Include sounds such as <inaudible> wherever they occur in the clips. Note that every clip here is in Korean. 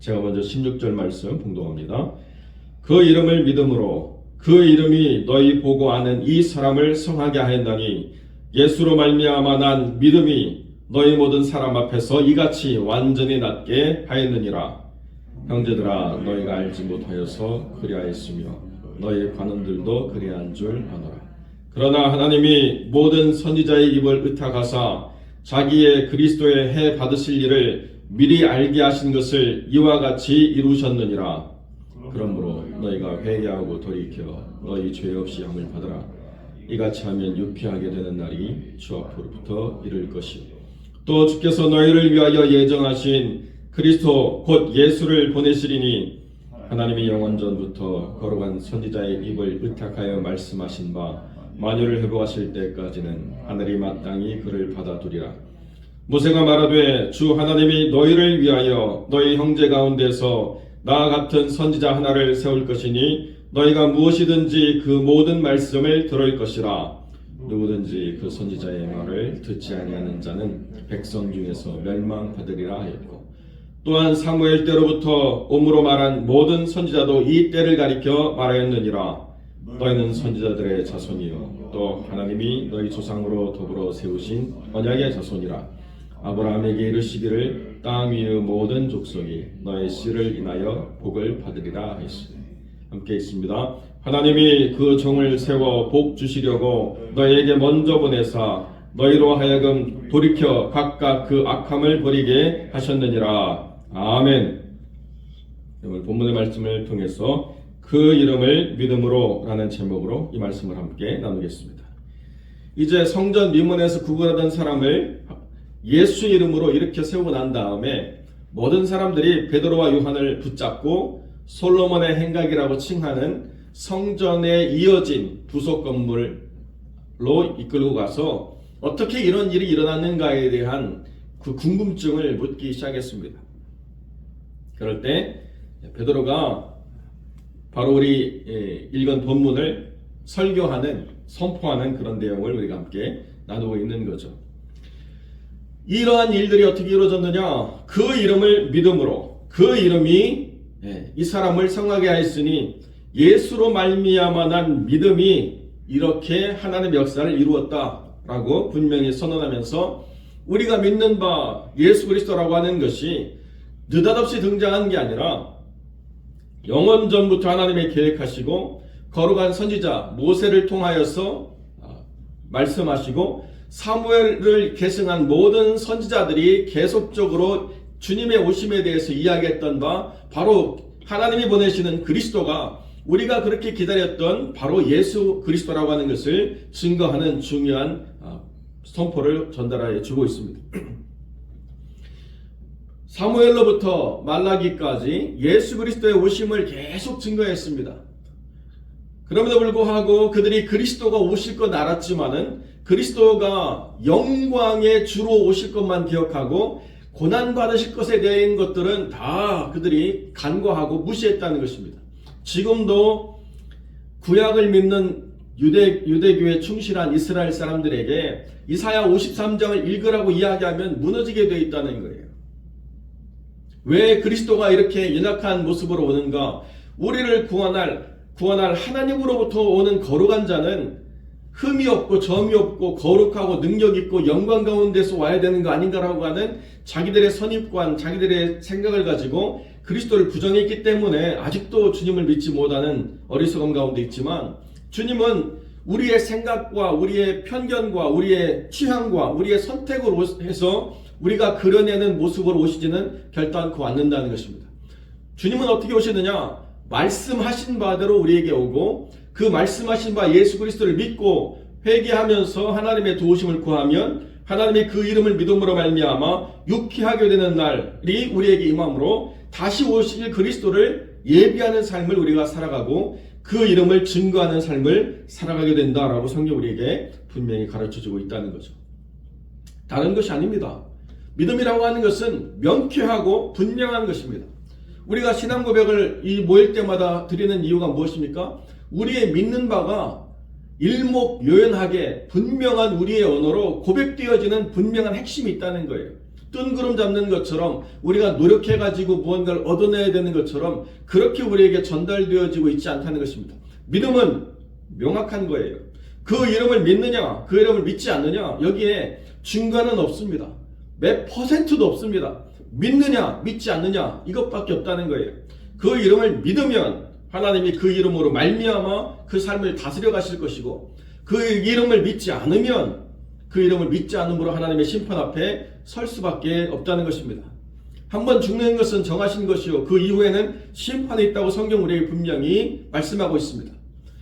제가 먼저 16절 말씀 봉독합니다. 그 이름을 믿음으로 그 이름이 너희 보고 아는 이 사람을 성하게 하였나니 예수로 말미암아 난 믿음이 너희 모든 사람 앞에서 이같이 완전히 낫게 하였느니라. 형제들아 너희가 알지 못하여서 그리하였으며 너희 관원들도 그리한 줄 아노라. 그러나 하나님이 모든 선지자의 입을 의탁하사 자기의 그리스도의 해 받으실 일을 미리 알게 하신 것을 이와 같이 이루셨느니라. 그러므로 너희가 회개하고 돌이켜 너희 죄 없이 함을 받으라. 이같이 하면 유쾌하게 되는 날이 주 앞으로부터 이를 것이요. 또 주께서 너희를 위하여 예정하신 그리스도 곧 예수를 보내시리니 하나님이 영원 전부터 거룩한 선지자의 입을 의탁하여 말씀하신 바 만유를 회복하실 때까지는 하늘이 마땅히 그를 받아두리라. 모세가 말하되 주 하나님이 너희를 위하여 너희 형제 가운데서 나와 같은 선지자 하나를 세울 것이니 너희가 무엇이든지 그 모든 말씀을 들을 것이라. 누구든지 그 선지자의 말을 듣지 아니하는 자는 백성 중에서 멸망받으리라 하였고 또한 사무엘 때로부터 옴으로 말한 모든 선지자도 이 때를 가리켜 말하였느니라 너희는 선지자들의 자손이요 또 하나님이 너희 조상으로 더불어 세우신 언약의 자손이라 아브라함에게 이르시기를 땅 위의 모든 족속이 너의 씨를 인하여 복을 받으리라 하였으니 함께 있습니다. 하나님이 그 종을 세워 복 주시려고 너희에게 먼저 보내사 너희로 하여금 돌이켜 각각 그 악함을 버리게 하셨느니라. 아멘. 오늘 본문의 말씀을 통해서 그 이름을 믿음으로 라는 제목으로 이 말씀을 함께 나누겠습니다. 이제 성전 미문에서 구걸하던 사람을 예수 이름으로 이렇게 세우고 난 다음에 모든 사람들이 베드로와 요한을 붙잡고 솔로몬의 행각이라고 칭하는 성전에 이어진 부속 건물로 이끌고 가서 어떻게 이런 일이 일어났는가에 대한 그 궁금증을 묻기 시작했습니다. 그럴 때 베드로가 바로 우리 예, 읽은 본문을 설교하는 선포하는 그런 내용을 우리가 함께 나누고 있는 거죠. 이러한 일들이 어떻게 이루어졌느냐? 그 이름을 믿음으로 그 이름이 예, 이 사람을 성하게 하였으니 예수로 말미암아 난 믿음이 이렇게 하나님의 역사를 이루었다라고 분명히 선언하면서 우리가 믿는 바 예수 그리스도라고 하는 것이 느닷없이 등장한 게 아니라 영원 전부터 하나님의 계획하시고 거룩한 선지자 모세를 통하여서 아, 말씀하시고 사무엘을 계승한 모든 선지자들이 계속적으로 주님의 오심에 대해서 이야기했던 바 바로 하나님이 보내시는 그리스도가 우리가 그렇게 기다렸던 바로 예수 그리스도라고 하는 것을 증거하는 중요한 아, 선포를 전달하여 주고 있습니다. <clears throat> 사무엘로부터 말라기까지 예수 그리스도의 오심을 계속 증거했습니다. 그럼에도 불구하고 그들이 그리스도가 오실 것 알았지만은 그리스도가 영광의 주로 오실 것만 기억하고 고난 받으실 것에 대한 것들은 다 그들이 간과하고 무시했다는 것입니다. 지금도 구약을 믿는 유대 유대교에 충실한 이스라엘 사람들에게 이사야 53장을 읽으라고 이야기하면 무너지게 되어 있다는 거예요. 왜 그리스도가 이렇게 연약한 모습으로 오는가? 우리를 구원할 구원할 하나님으로부터 오는 거룩한 자는 흠이 없고 점이 없고 거룩하고 능력 있고 영광 가운데서 와야 되는 거 아닌가라고 하는 자기들의 선입관, 자기들의 생각을 가지고 그리스도를 부정했기 때문에 아직도 주님을 믿지 못하는 어리석음 가운데 있지만 주님은 우리의 생각과 우리의 편견과 우리의 취향과 우리의 선택으로 해서 우리가 그려내는 모습으로 오시지는 결단코 않는다는 것입니다. 주님은 어떻게 오시느냐? 말씀하신 바대로 우리에게 오고 그 말씀하신 바 예수 그리스도를 믿고 회개하면서 하나님의 도우심을 구하면 하나님의 그 이름을 믿음으로 말미암아 유쾌하게 되는 날이 우리에게 임함으로 다시 오실 그리스도를 예비하는 삶을 우리가 살아가고 그 이름을 증거하는 삶을 살아가게 된다라고 성경 우리에게 분명히 가르쳐 주고 있다는 거죠. 다른 것이 아닙니다. 믿음이라고 하는 것은 명쾌하고 분명한 것입니다. 우리가 신앙 고백을 이 모일 때마다 드리는 이유가 무엇입니까? 우리의 믿는 바가 일목요연하게 분명한 우리의 언어로 고백되어지는 분명한 핵심이 있다는 거예요. 뜬구름 잡는 것처럼 우리가 노력해가지고 무언가를 얻어내야 되는 것처럼 그렇게 우리에게 전달되어지고 있지 않다는 것입니다. 믿음은 명확한 거예요. 그 이름을 믿느냐, 그 이름을 믿지 않느냐, 여기에 중간은 없습니다. 몇 퍼센트도 없습니다. 믿느냐, 믿지 않느냐, 이것밖에 없다는 거예요. 그 이름을 믿으면 하나님이 그 이름으로 말미암아 그 삶을 다스려 가실 것이고 그 이름을 믿지 않으면 그 이름을 믿지 않음으로 하나님의 심판 앞에 설 수밖에 없다는 것입니다. 한번 죽는 것은 정하신 것이요 그 이후에는 심판이 있다고 성경 우리에게 분명히 말씀하고 있습니다.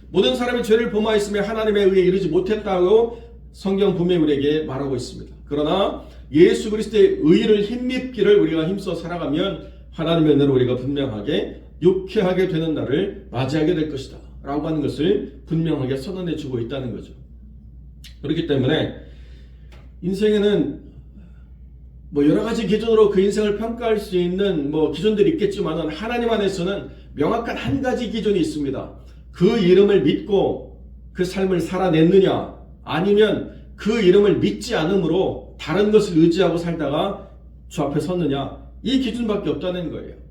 모든 사람이 죄를 범하였으며 하나님의 의에 이르지 못했다고 성경 분명히 우리에게 말하고 있습니다. 그러나 예수 그리스도의 의를 힘입기를 우리가 힘써 살아가면 하나님의 은혜로 우리가 분명하게 유쾌하게 되는 날을 맞이하게 될 것이다. 라고 하는 것을 분명하게 선언해 주고 있다는 거죠. 그렇기 때문에 인생에는 뭐 여러 가지 기준으로 그 인생을 평가할 수 있는 뭐 기준들이 있겠지만은 하나님 안에서는 명확한 한 가지 기준이 있습니다. 그 이름을 믿고 그 삶을 살아냈느냐 아니면 그 이름을 믿지 않으므로 다른 것을 의지하고 살다가 주 앞에 섰느냐 이 기준밖에 없다는 거예요.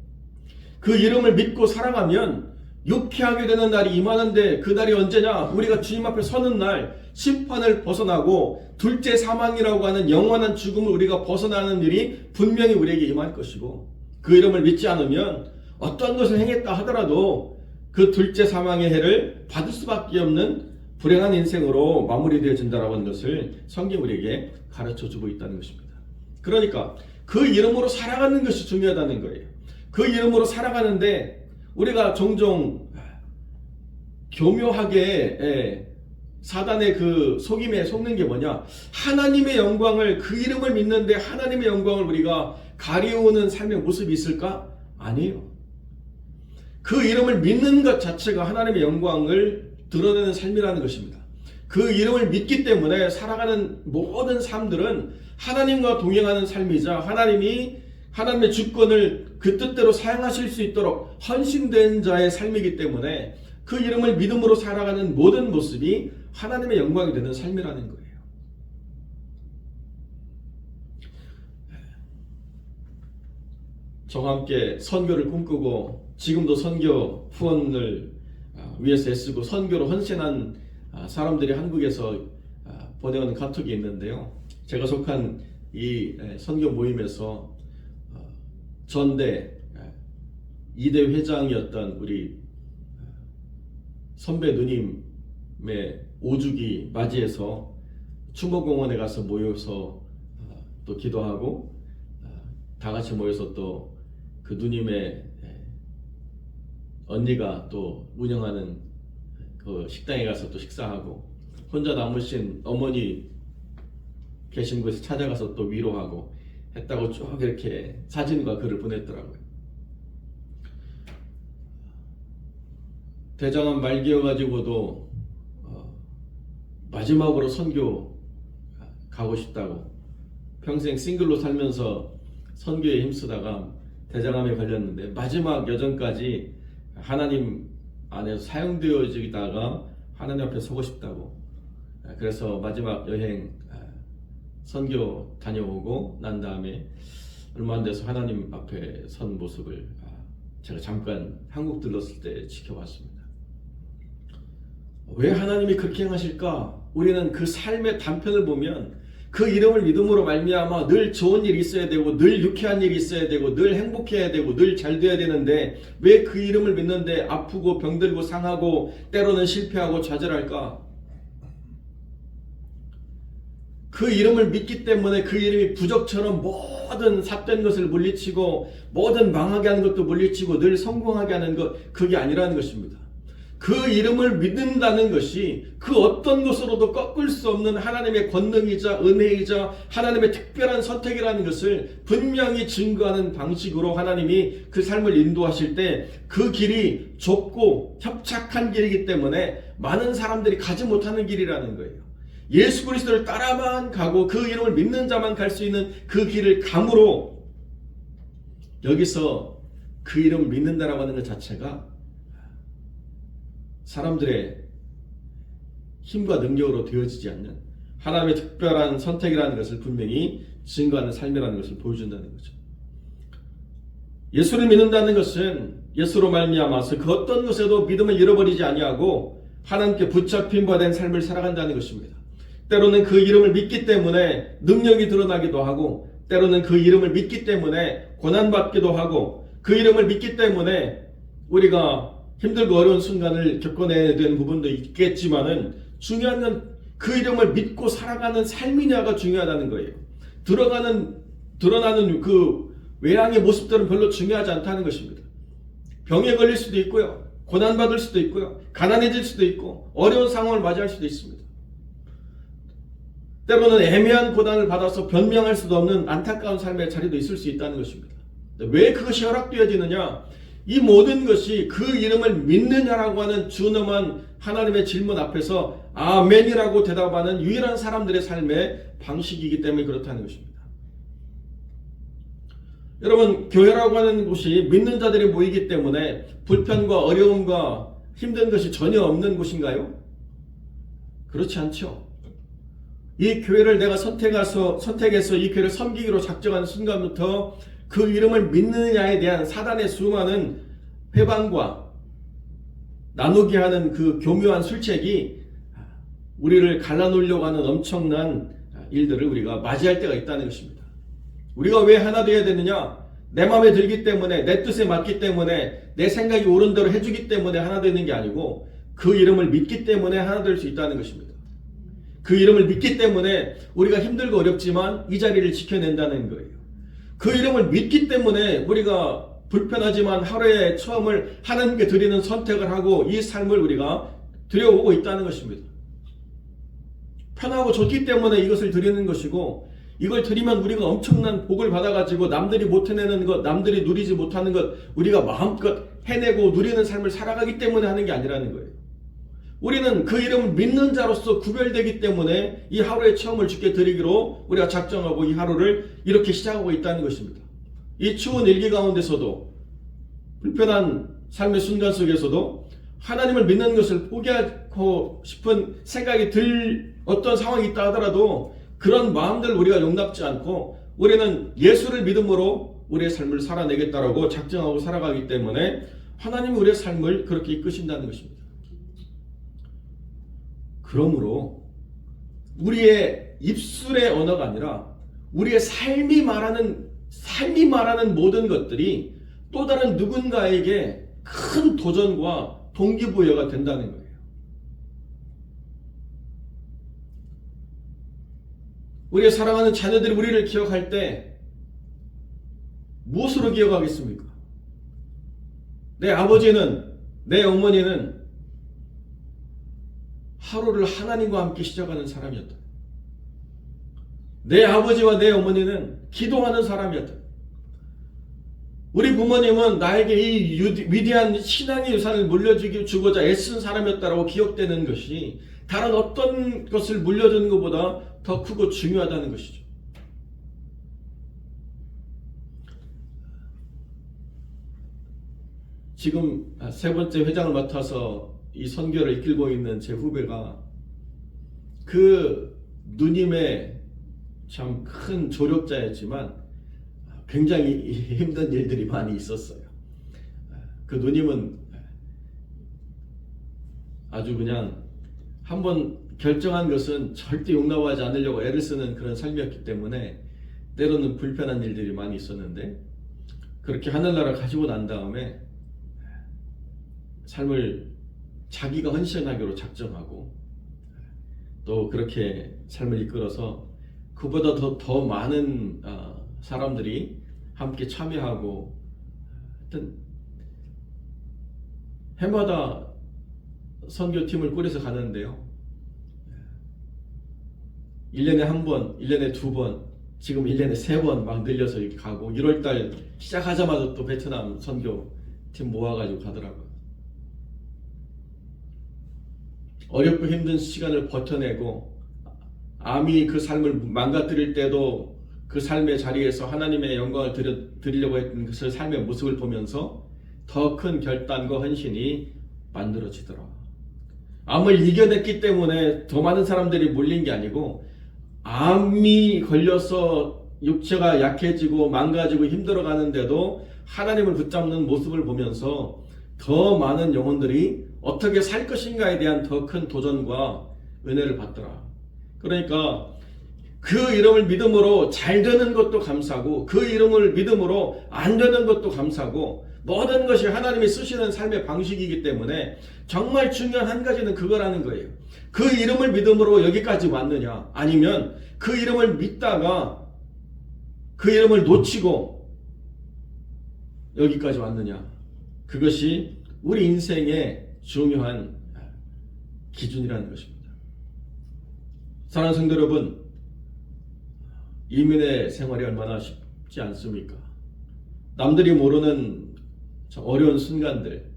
그 이름을 믿고 살아가면 유쾌하게 되는 날이 임하는데 그 날이 언제냐? 우리가 주님 앞에 서는 날 심판을 벗어나고 둘째 사망이라고 하는 영원한 죽음을 우리가 벗어나는 일이 분명히 우리에게 임할 것이고 그 이름을 믿지 않으면 어떤 것을 행했다 하더라도 그 둘째 사망의 해를 받을 수밖에 없는 불행한 인생으로 마무리되어진다라고 하는 것을 성경 우리에게 가르쳐 주고 있다는 것입니다. 그러니까 그 이름으로 살아가는 것이 중요하다는 거예요. 그 이름으로 살아가는데 우리가 종종 교묘하게 예, 사단의 그 속임에 속는 게 뭐냐? 하나님의 영광을 그 이름을 믿는데 하나님의 영광을 우리가 가리우는 삶의 모습이 있을까? 아니에요. 그 이름을 믿는 것 자체가 하나님의 영광을 드러내는 삶이라는 것입니다. 그 이름을 믿기 때문에 살아가는 모든 삶들은 하나님과 동행하는 삶이자 하나님이 하나님의 주권을 그 뜻대로 사용하실 수 있도록 헌신된 자의 삶이기 때문에 그 이름을 믿음으로 살아가는 모든 모습이 하나님의 영광이 되는 삶이라는 거예요. 저와 함께 선교를 꿈꾸고 지금도 선교 후원을 아, 위해서 애쓰고 선교로 헌신한 아, 사람들이 한국에서 아, 보내온 카톡이 있는데요. 제가 속한 이 선교 모임에서 어, 전대 이대 회장이었던 우리 선배 누님의 오주기 맞이해서 추모공원에 가서 모여서 어, 또 기도하고 어, 다 같이 모여서 또 그 누님의 언니가 또 운영하는 그 식당에 가서 또 식사하고 혼자 남으신 어머니 계신 곳에 찾아가서 또 위로하고 했다고 쭉 이렇게 사진과 글을 보냈더라고요. 대장암 말기여가지고도 어, 마지막으로 선교 가고 싶다고 평생 싱글로 살면서 선교에 힘쓰다가 대장암에 걸렸는데 마지막 여정까지 하나님 안에서 사용되어지다가 하나님 앞에 서고 싶다고 그래서 마지막 여행 선교 다녀오고 난 다음에 얼마 안 돼서 하나님 앞에 선 모습을 제가 잠깐 한국 들렀을 때 지켜봤습니다. 왜 하나님이 그렇게 행하실까? 우리는 그 삶의 단편을 보면 그 이름을 믿음으로 말미암아 늘 좋은 일이 있어야 되고 늘 유쾌한 일이 있어야 되고 늘 행복해야 되고 늘 잘 돼야 되는데 왜 그 이름을 믿는데 아프고 병들고 상하고 때로는 실패하고 좌절할까? 그 이름을 믿기 때문에 그 이름이 부적처럼 모든 삽된 것을 물리치고 모든 망하게 하는 것도 물리치고 늘 성공하게 하는 것 그게 아니라는 것입니다. 그 이름을 믿는다는 것이 그 어떤 것으로도 꺾을 수 없는 하나님의 권능이자 은혜이자 하나님의 특별한 선택이라는 것을 분명히 증거하는 방식으로 하나님이 그 삶을 인도하실 때 그 길이 좁고 협착한 길이기 때문에 많은 사람들이 가지 못하는 길이라는 거예요. 예수 그리스도를 따라만 가고 그 이름을 믿는 자만 갈 수 있는 그 길을 감으로 여기서 그 이름을 믿는다라고 하는 것 자체가 사람들의 힘과 능력으로 되어지지 않는 하나님의 특별한 선택이라는 것을 분명히 증거하는 삶이라는 것을 보여준다는 거죠. 예수를 믿는다는 것은 예수로 말미암아서 그 어떤 것에도 믿음을 잃어버리지 아니하고 하나님께 붙잡힌 바 된 삶을 살아간다는 것입니다. 때로는 그 이름을 믿기 때문에 능력이 드러나기도 하고 때로는 그 이름을 믿기 때문에 고난받기도 하고 그 이름을 믿기 때문에 우리가 힘들고 어려운 순간을 겪어내야 되는 부분도 있겠지만은 중요한 건 그 이름을 믿고 살아가는 삶이냐가 중요하다는 거예요. 들어가는 드러나는 그 외양의 모습들은 별로 중요하지 않다는 것입니다. 병에 걸릴 수도 있고요. 고난받을 수도 있고요. 가난해질 수도 있고 어려운 상황을 맞이할 수도 있습니다. 때로는 애매한 고난을 받아서 변명할 수도 없는 안타까운 삶의 자리도 있을 수 있다는 것입니다. 왜 그것이 허락되어지느냐? 이 모든 것이 그 이름을 믿느냐라고 하는 준엄한 하나님의 질문 앞에서 아멘이라고 대답하는 유일한 사람들의 삶의 방식이기 때문에 그렇다는 것입니다. 여러분, 교회라고 하는 곳이 믿는 자들이 모이기 때문에 불편과 어려움과 힘든 것이 전혀 없는 곳인가요? 그렇지 않죠. 이 교회를 내가 선택해서, 선택해서 이 교회를 섬기기로 작정한 순간부터 그 이름을 믿느냐에 대한 사단의 수많은 회방과 나누게 하는 그 교묘한 술책이 우리를 갈라놓으려고 하는 엄청난 일들을 우리가 맞이할 때가 있다는 것입니다. 우리가 왜 하나 되어야 되느냐? 내 마음에 들기 때문에, 내 뜻에 맞기 때문에, 내 생각이 옳은 대로 해주기 때문에 하나 되는 게 아니고 그 이름을 믿기 때문에 하나 될 수 있다는 것입니다. 그 이름을 믿기 때문에 우리가 힘들고 어렵지만 이 자리를 지켜낸다는 거예요. 그 이름을 믿기 때문에 우리가 불편하지만 하루의 처음을 하나님께 드리는 선택을 하고 이 삶을 우리가 드려오고 있다는 것입니다. 편하고 좋기 때문에 이것을 드리는 것이고 이걸 드리면 우리가 엄청난 복을 받아가지고 남들이 못 해내는 것, 남들이 누리지 못하는 것, 우리가 마음껏 해내고 누리는 삶을 살아가기 때문에 하는 게 아니라는 거예요. 우리는 그 이름을 믿는 자로서 구별되기 때문에 이 하루의 처음을 주께 드리기로 우리가 작정하고 이 하루를 이렇게 시작하고 있다는 것입니다. 이 추운 일기 가운데서도 불편한 삶의 순간 속에서도 하나님을 믿는 것을 포기하고 싶은 생각이 들 어떤 상황이 있다 하더라도 그런 마음들을 우리가 용납지 않고 우리는 예수를 믿음으로 우리의 삶을 살아내겠다라고 작정하고 살아가기 때문에 하나님이 우리의 삶을 그렇게 이끄신다는 것입니다. 그러므로 우리의 입술의 언어가 아니라 우리의 삶이 말하는 삶이 말하는 모든 것들이 또 다른 누군가에게 큰 도전과 동기부여가 된다는 거예요. 우리의 사랑하는 자녀들이 우리를 기억할 때 무엇으로 기억하겠습니까? 내 아버지는, 내 어머니는 하루를 하나님과 함께 시작하는 사람이었다. 내 아버지와 내 어머니는 기도하는 사람이었다. 우리 부모님은 나에게 이 위대한 신앙의 유산을 물려주기 주고자 애쓴 사람이었다라고 기억되는 것이 다른 어떤 것을 물려주는 것보다 더 크고 중요하다는 것이죠. 지금 세 번째 회장을 맡아서 이 선교를 이끌고 있는 제 후배가 그 누님의 참 큰 조력자였지만 굉장히 힘든 일들이 많이 있었어요. 그 누님은 아주 그냥 한번 결정한 것은 절대 용납하지 않으려고 애를 쓰는 그런 삶이었기 때문에 때로는 불편한 일들이 많이 있었는데 그렇게 하늘나라 가지고 난 다음에 삶을 자기가 헌신하기로 작정하고 또 그렇게 삶을 이끌어서 그보다 더, 더 많은 어, 사람들이 함께 참여하고 하여튼 해마다 선교팀을 꾸려서 가는데요. 1년에 한 번, 1년에 두 번, 지금 1년에 세 번 막 늘려서 이렇게 가고 1월달 시작하자마자 또 베트남 선교팀 모아가지고 가더라고요. 어렵고 힘든 시간을 버텨내고 암이 그 삶을 망가뜨릴 때도 그 삶의 자리에서 하나님의 영광을 드려, 드리려고 했던 그 삶의 모습을 보면서 더 큰 결단과 헌신이 만들어지더라. 암을 이겨냈기 때문에 더 많은 사람들이 몰린 게 아니고 암이 걸려서 육체가 약해지고 망가지고 힘들어 가는데도 하나님을 붙잡는 모습을 보면서 더 많은 영혼들이 어떻게 살 것인가에 대한 더 큰 도전과 은혜를 받더라. 그러니까 그 이름을 믿음으로 잘 되는 것도 감사고 그 이름을 믿음으로 안 되는 것도 감사고 모든 것이 하나님이 쓰시는 삶의 방식이기 때문에 정말 중요한 한 가지는 그거라는 거예요. 그 이름을 믿음으로 여기까지 왔느냐 아니면 그 이름을 믿다가 그 이름을 놓치고 여기까지 왔느냐 그것이 우리 인생의 중요한 기준이라는 것입니다. 사랑하는 성도 여러분, 이민의 생활이 얼마나 쉽지 않습니까? 남들이 모르는 참 어려운 순간들,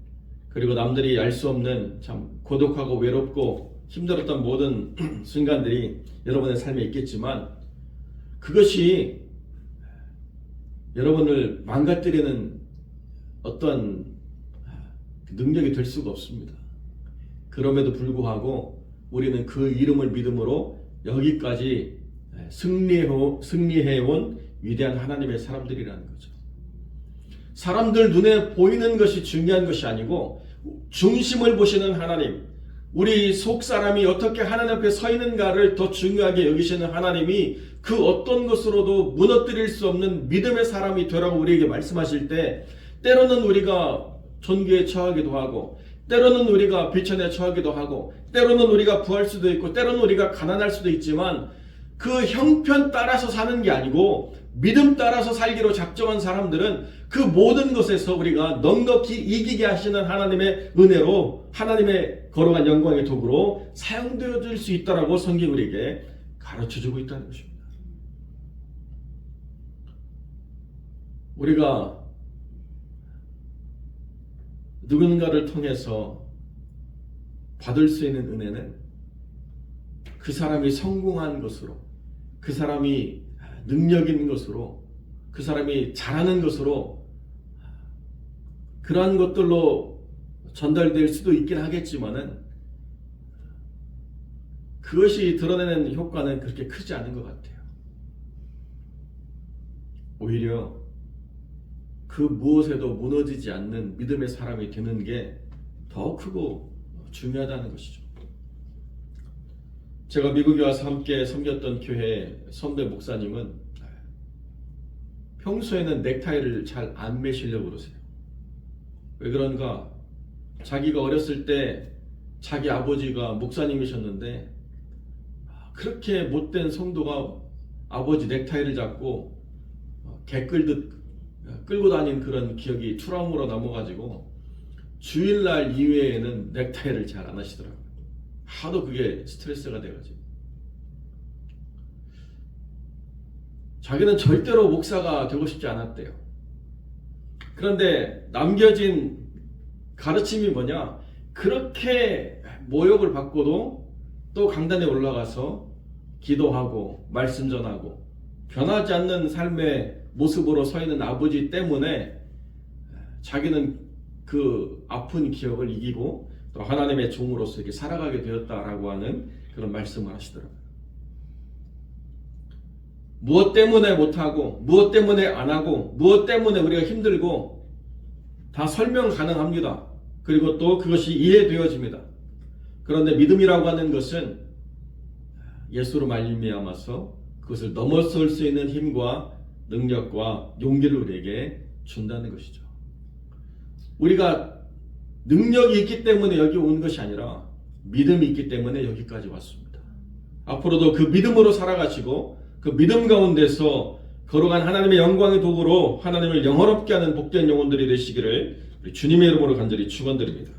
그리고 남들이 알 수 없는 참 고독하고 외롭고 힘들었던 모든 <clears throat> 순간들이 여러분의 삶에 있겠지만, 그것이 여러분을 망가뜨리는 어떤 능력이 될 수가 없습니다. 그럼에도 불구하고 우리는 그 이름을 믿음으로 여기까지 승리해, 승리해 온 위대한 하나님의 사람들이라는 거죠. 사람들 눈에 보이는 것이 중요한 것이 아니고 중심을 보시는 하나님, 우리 속 사람이 어떻게 하나님 앞에 서 있는가를 더 중요하게 여기시는 하나님이 그 어떤 것으로도 무너뜨릴 수 없는 믿음의 사람이 되라고 우리에게 말씀하실 때 때로는 우리가 존귀에 처하기도 하고 때로는 우리가 비천에 처하기도 하고 때로는 우리가 부할 수도 있고 때로는 우리가 가난할 수도 있지만 그 형편 따라서 사는 게 아니고 믿음 따라서 살기로 작정한 사람들은 그 모든 것에서 우리가 넉넉히 이기게 하시는 하나님의 은혜로 하나님의 거룩한 영광의 도구로 사용되어질 수 있다라고 성경 우리에게 가르쳐주고 있다는 것입니다. 우리가 누군가를 통해서 받을 수 있는 은혜는 그 사람이 성공한 것으로, 그 사람이 능력 있는 것으로, 그 사람이 잘하는 것으로, 그러한 것들로 전달될 수도 있긴 하겠지만은, 그것이 드러내는 효과는 그렇게 크지 않은 것 같아요. 오히려 그 무엇에도 무너지지 않는 믿음의 사람이 되는 게 더 크고 중요하다는 것이죠. 제가 미국에 와서 함께 섬겼던 교회 선배 목사님은 평소에는 넥타이를 잘 안 매시려고 그러세요. 왜 그런가? 자기가 어렸을 때 자기 아버지가 목사님이셨는데 그렇게 못된 성도가 아버지 넥타이를 잡고 개 끌듯 끌고 다닌 그런 기억이 트라우마로 남아가지고 주일날 이외에는 넥타이를 잘 안 하시더라고요. 하도 그게 스트레스가 돼가지고. 자기는 절대로 목사가 되고 싶지 않았대요. 그런데 남겨진 가르침이 뭐냐? 그렇게 모욕을 받고도 또 강단에 올라가서 기도하고 말씀 전하고 변하지 않는 삶의 모습으로 서 있는 아버지 때문에 자기는 그 아픈 기억을 이기고 또 하나님의 종으로서 이렇게 살아가게 되었다라고 하는 그런 말씀을 하시더라고요. 무엇 때문에 못하고, 무엇 때문에 안 하고, 무엇 때문에 우리가 힘들고, 다 설명 가능합니다. 그리고 또 그것이 이해되어집니다. 그런데 믿음이라고 하는 것은 예수로 말미암아서 그것을 넘어설 수 있는 힘과 능력과 용기를 우리에게 준다는 것이죠. 우리가 능력이 있기 때문에 여기 온 것이 아니라 믿음이 있기 때문에 여기까지 왔습니다. 앞으로도 그 믿음으로 살아가시고 그 믿음 가운데서 걸어간 하나님의 영광의 도구로 하나님을 영화롭게 하는 복된 영혼들이 되시기를 주님의 이름으로 간절히 축원드립니다.